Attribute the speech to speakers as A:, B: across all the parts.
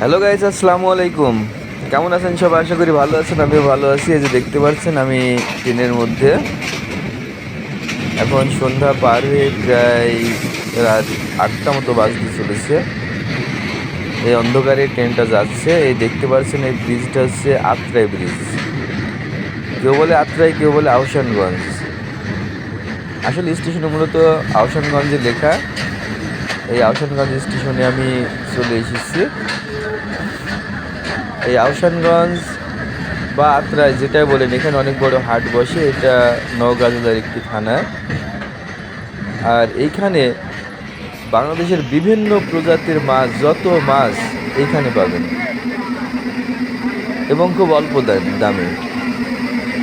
A: Hello guys আসসালামু আলাইকুম। কেমন আছেন সবাই? আশা করি ভালো আছেন, আমিও ভালো আছি। এই যে দেখতে পাচ্ছেন, আমি ট্রেনের মধ্যে। এখন সন্ধ্যা পার হয়ে প্রায় রাত আটটা মতো বাজতে চলেছে। এই অন্ধকারে ট্রেনটা যাচ্ছে। এই দেখতে পাচ্ছেন, এই ব্রিজটা হচ্ছে আত্রাই ব্রিজ কেউ বলে আত্রাই, কেউ বলে আহসানগঞ্জ আসলে স্টেশনে মূলত আহসানগঞ্জে লেখা। এই আহসানগঞ্জ স্টেশনে আমি চলে এসেছি। এই আহসানগঞ্জ বা আত্রাই যেটা বলেন, এখানে অনেক বড় হাট বসে, এটা নওগাঁ জেলার একটি থানা। আর এইখানে বাংলাদেশের বিভিন্ন প্রজাতির মাছ, যত মাছ এইখানে পাবেন। এবং খুব অল্প দামে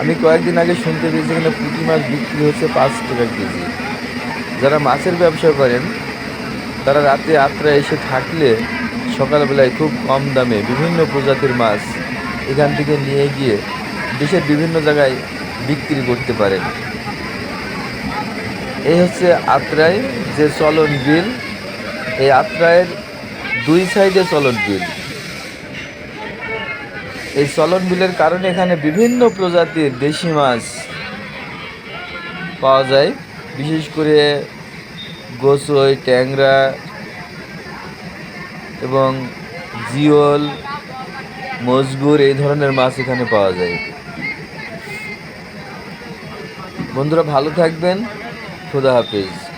A: আমি কয়েকদিন আগে শুনতে পেয়েছি, এখানে পুঁটি মাছ বিক্রি হচ্ছে পাঁচ টাকা কেজি। যারা মাছের ব্যবসা করেন, তারা রাতে আত্রা এসে থাকলে সকালবেলায় খুব কম দামে বিভিন্ন প্রজাতির মাছ এখান থেকে নিয়ে গিয়ে দেশের বিভিন্ন জায়গায় বিক্রি করতে পারেন। এই হচ্ছে আত্রাই যে চলন বিল এই আত্রায়ের দুই সাইডে চলন বিল এই চলন বিলের কারণে এখানে বিভিন্ন প্রজাতির দেশি মাছ পাওয়া যায়। বিশেষ করে গোসই, ট্যাংরা এবং জিওল মজগুর এই ধরনের মাছ এখানে পাওয়া যায়। বন্ধুরা ভালো থাকবেন। খুদা হাফিজ।